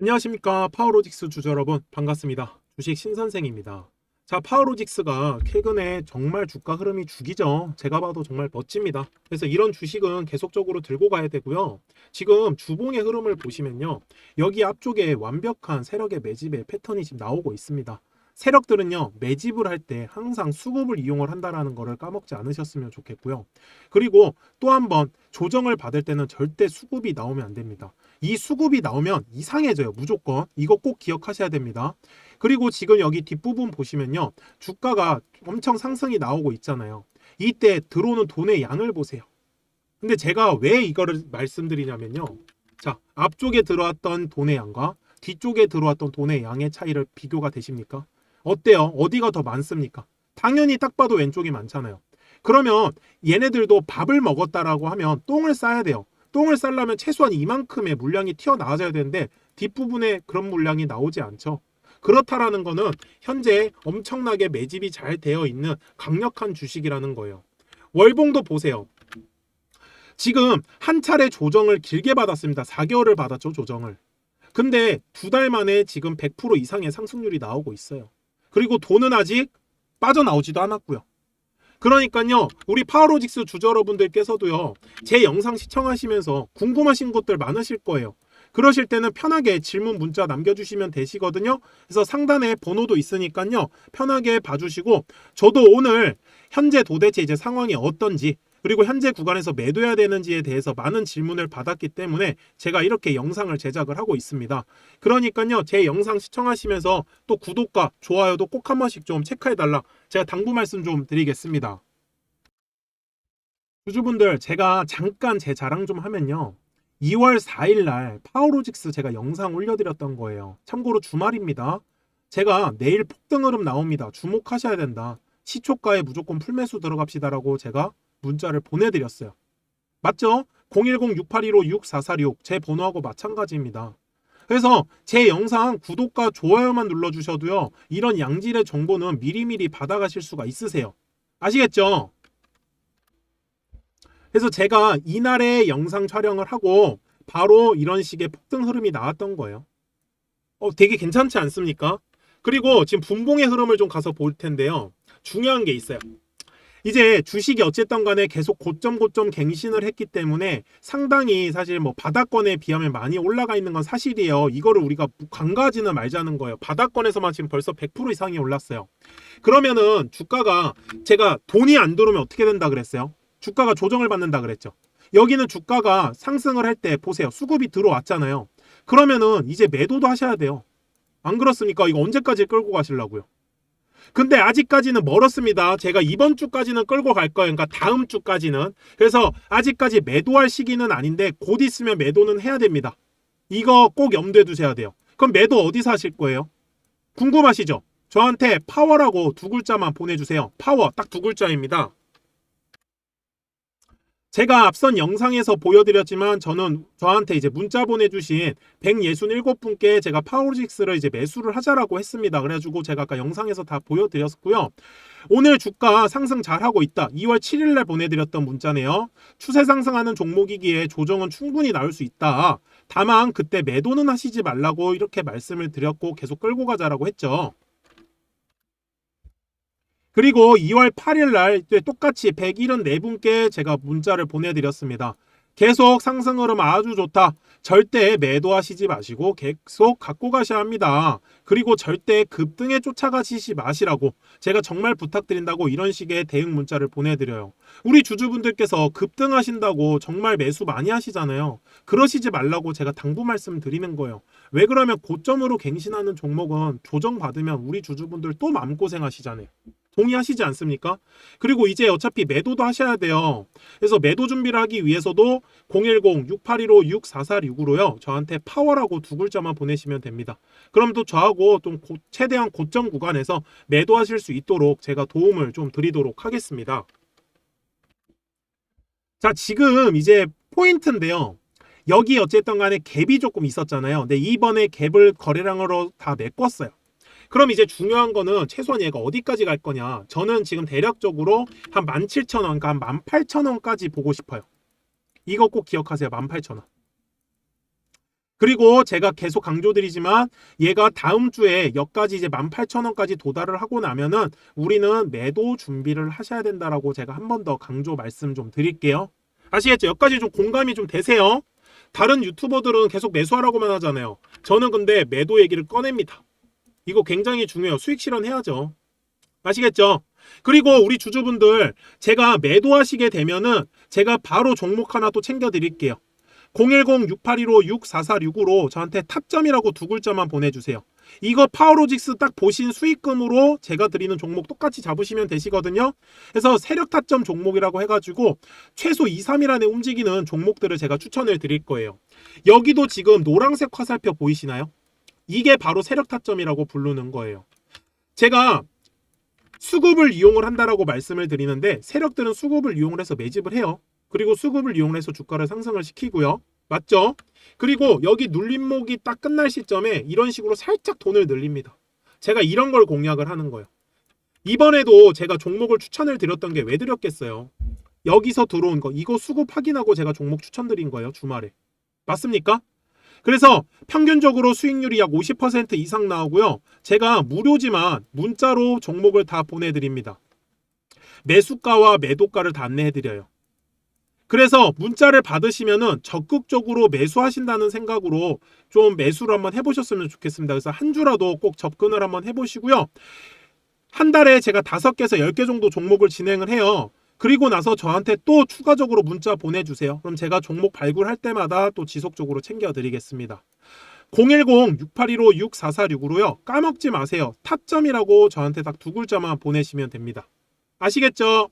안녕하십니까. 파워로직스 주주 여러분 반갑습니다. 주식 신선생입니다. 자 파워로직스가 최근에 정말 주가 흐름이 죽이죠. 제가 봐도 정말 멋집니다. 그래서 이런 주식은 계속적으로 들고 가야 되고요. 지금 주봉의 흐름을 보시면요. 여기 앞쪽에 완벽한 세력의 매집의 패턴이 지금 나오고 있습니다. 세력들은요 매집을 할 때 항상 수급을 이용을 한다라는 것을 까먹지 않으셨으면 좋겠고요. 그리고 또 한 번 조정을 받을 때는 절대 수급이 나오면 안 됩니다 이 수급이 나오면 이상해져요. 무조건. 이거 꼭 기억하셔야 됩니다. 그리고 지금 여기 뒷부분 보시면요. 주가가 엄청 상승이 나오고 있잖아요. 이때 들어오는 돈의 양을 보세요. 근데 제가 왜 이거를 말씀드리냐면요. 자, 앞쪽에 들어왔던 돈의 양과 뒤쪽에 들어왔던 돈의 양의 차이를 비교가 되십니까? 어때요? 어디가 더 많습니까? 당연히 딱 봐도 왼쪽이 많잖아요. 그러면 얘네들도 밥을 먹었다라고 하면 똥을 싸야 돼요. 똥을 싸려면 최소한 이만큼의 물량이 튀어나와줘야 되는데 뒷부분에 그런 물량이 나오지 않죠. 그렇다라는 거는 현재 엄청나게 매집이 잘 되어 있는 강력한 주식이라는 거예요. 월봉도 보세요. 지금 한 차례 조정을 길게 받았습니다. 4개월을 받았죠, 조정을. 근데 두 달 만에 지금 100% 이상의 상승률이 나오고 있어요. 그리고 돈은 아직 빠져나오지도 않았고요. 그러니까요, 우리 파워로직스 주주 여러분들께서도요, 제 영상 시청하시면서 궁금하신 것들 많으실 거예요. 그러실 때는 편하게 질문 문자 남겨주시면 되시거든요. 그래서 상단에 번호도 있으니까요, 편하게 봐주시고, 저도 오늘 현재 도대체 이제 상황이 어떤지, 그리고 현재 구간에서 매도해야 되는지에 대해서 많은 질문을 받았기 때문에 제가 이렇게 영상을 제작을 하고 있습니다. 그러니까요, 제 영상 시청하시면서 또 구독과 좋아요도 꼭 한 번씩 좀 체크해달라. 제가 당부 말씀 좀 드리겠습니다. 주주분들, 제가 잠깐 제 자랑 좀 하면요. 2월 4일 날 파워로직스 제가 영상 올려드렸던 거예요. 참고로 주말입니다. 제가 내일 폭등 흐름 나옵니다. 주목하셔야 된다. 시초가에 무조건 풀매수 들어갑시다라고 제가 문자를 보내드렸어요. 맞죠? 010-6815-6446 제 번호하고 마찬가지입니다. 그래서 제 영상 구독과 좋아요만 눌러주셔도요. 이런 양질의 정보는 미리미리 받아가실 수가 있으세요. 아시겠죠? 그래서 제가 이날에 영상 촬영을 하고 바로 이런 식의 폭등 흐름이 나왔던 거예요. 어, 되게 괜찮지 않습니까? 그리고 지금 분봉의 흐름을 좀 가서 볼 텐데요. 중요한 게 있어요. 이제 주식이 어쨌든 간에 계속 고점 고점 갱신을 했기 때문에 상당히 사실 뭐 바닥권에 비하면 많이 올라가 있는 건 사실이에요. 이거를 우리가 간과하지는 말자는 거예요. 바닥권에서만 지금 벌써 100% 이상이 올랐어요. 그러면은 주가가 제가 돈이 안 들어오면 어떻게 된다 그랬어요? 주가가 조정을 받는다 그랬죠. 여기는 주가가 상승을 할 때 보세요. 수급이 들어왔잖아요. 그러면은 이제 매도도 하셔야 돼요. 안 그렇습니까? 이거 언제까지 끌고 가시려고요? 근데 아직까지는 멀었습니다. 제가 이번 주까지는 끌고 갈 거예요. 그러니까 다음 주까지는. 그래서 아직까지 매도할 시기는 아닌데 곧 있으면 매도는 해야 됩니다. 이거 꼭 염두에 두셔야 돼요. 그럼 매도 어디서 하실 거예요? 궁금하시죠? 저한테 파워라고 두 글자만 보내주세요. 파워 딱 두 글자입니다. 제가 앞선 영상에서 보여드렸지만 저는 저한테 이제 문자 보내주신 167분께 제가 파워로직스를 이제 매수를 하자라고 했습니다. 그래가지고 제가 아까 영상에서 다 보여드렸고요. 오늘 주가 상승 잘하고 있다. 2월 7일날 보내드렸던 문자네요. 추세 상승하는 종목이기에 조정은 충분히 나올 수 있다. 다만 그때 매도는 하시지 말라고 이렇게 말씀을 드렸고 계속 끌고 가자라고 했죠. 그리고 2월 8일 날 똑같이 174분께 제가 문자를 보내드렸습니다. 계속 상승 흐름 아주 좋다. 절대 매도하시지 마시고 계속 갖고 가셔야 합니다. 그리고 절대 급등에 쫓아가시지 마시라고 제가 정말 부탁드린다고 이런 식의 대응 문자를 보내드려요. 우리 주주분들께서 급등하신다고 정말 매수 많이 하시잖아요. 그러시지 말라고 제가 당부 말씀 드리는 거예요. 왜 그러면 고점으로 갱신하는 종목은 조정받으면 우리 주주분들 또 마음고생 하시잖아요. 동의하시지 않습니까? 그리고 이제 어차피 매도도 하셔야 돼요. 그래서 매도 준비를 하기 위해서도 010-6815-6446으로요. 저한테 파워라고 두 글자만 보내시면 됩니다. 그럼 또 저하고 좀 고, 최대한 고점 구간에서 매도하실 수 있도록 제가 도움을 좀 드리도록 하겠습니다. 자, 지금 이제 포인트인데요. 여기 어쨌든 간에 갭이 조금 있었잖아요. 근데 이번에 갭을 거래량으로 다 메꿨어요. 그럼 이제 중요한 거는 최소한 얘가 어디까지 갈 거냐. 저는 지금 대략적으로 한 17,000원, 그러니까 한 18,000원까지 보고 싶어요. 이거 꼭 기억하세요. 18,000원. 그리고 제가 계속 강조드리지만 얘가 다음 주에 여기까지 이제 18,000원까지 도달을 하고 나면은 우리는 매도 준비를 하셔야 된다라고 제가 한 번 더 강조 말씀 좀 드릴게요. 아시겠죠? 여기까지 좀 공감이 좀 되세요? 다른 유튜버들은 계속 매수하라고만 하잖아요. 저는 근데 매도 얘기를 꺼냅니다. 이거 굉장히 중요해요. 수익 실현해야죠. 아시겠죠? 그리고 우리 주주분들 제가 매도하시게 되면은 제가 바로 종목 하나 또 챙겨 드릴게요. 010-6815-64465로 저한테 탑점이라고 두 글자만 보내주세요. 이거 파워로직스 딱 보신 수익금으로 제가 드리는 종목 똑같이 잡으시면 되시거든요. 그래서 세력 타점 종목이라고 해가지고 최소 2, 3일 안에 움직이는 종목들을 제가 추천을 드릴 거예요. 여기도 지금 노란색 화살표 보이시나요? 이게 바로 세력 타점이라고 부르는 거예요. 제가 수급을 이용을 한다라고 말씀을 드리는데 세력들은 수급을 이용을 해서 매집을 해요. 그리고 수급을 이용해서 주가를 상승을 시키고요. 맞죠? 그리고 여기 눌림목이 딱 끝날 시점에 이런 식으로 살짝 돈을 늘립니다. 제가 이런 걸 공략을 하는 거예요. 이번에도 제가 종목을 추천을 드렸던 게 왜 드렸겠어요? 여기서 들어온 거 이거 수급 확인하고 제가 종목 추천드린 거예요 주말에 맞습니까? 그래서 평균적으로 수익률이 약 50% 이상 나오고요. 제가 무료지만 문자로 종목을 다 보내드립니다. 매수가와 매도가를 다 안내해드려요. 그래서 문자를 받으시면은 적극적으로 매수하신다는 생각으로 좀 매수를 한번 해보셨으면 좋겠습니다. 그래서 한 주라도 꼭 접근을 한번 해보시고요. 한 달에 제가 다섯 개에서 열 개 정도 종목을 진행을 해요. 그리고 나서 저한테 또 추가적으로 문자 보내주세요. 그럼 제가 종목 발굴할 때마다 또 지속적으로 챙겨드리겠습니다. 010-6815-6446으로요. 까먹지 마세요. 타점이라고 저한테 딱 두 글자만 보내시면 됩니다. 아시겠죠?